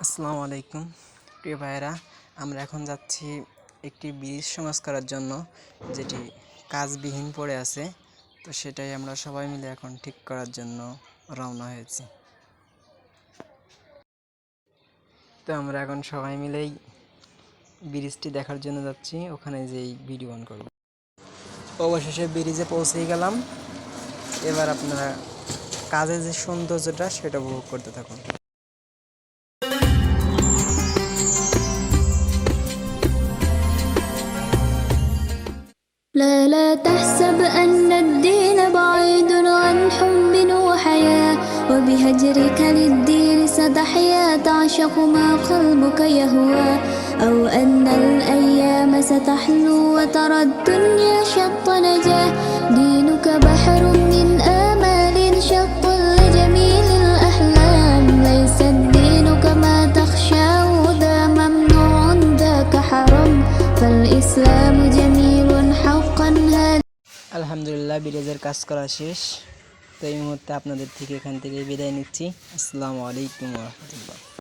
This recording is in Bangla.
আসসালামু আলাইকুম। প্রিয় ভাইয়েরা, আমরা এখন যাচ্ছি একটি ব্রিজ সংস্কারের জন্য, যেটি কাজবিহীন পড়ে আছে। তো সেটাই আমরা সবাই মিলে এখন ঠিক করার জন্য রওনা হয়েছি। তো আমরা এখন সবাই মিলেই ব্রিজটি দেখার জন্য যাচ্ছি। ওখানে যেই ভিডিও অন করব। অবশেষে ব্রিজে পৌঁছেই গেলাম। এবার আপনারা কাজের যে সৌন্দর্যটা, সেটা উপভোগ করতে থাকুন। لا لا تحسب أن الدين بعيد عن حب وحياة وبهجرك للدين ستحيا تعشق ما قلبك يهوى. أو أن الأيام ستحلو وترى الدنيا شط نجاة আলহামদুলিল্লাহ ব্রিজের কাজ করা শেষ। তো এই মুহূর্তে আপনাদের থেকে এখান থেকে বিদায় নিচ্ছি। আসসালামু আলাইকুম রহমতুল্লাহ।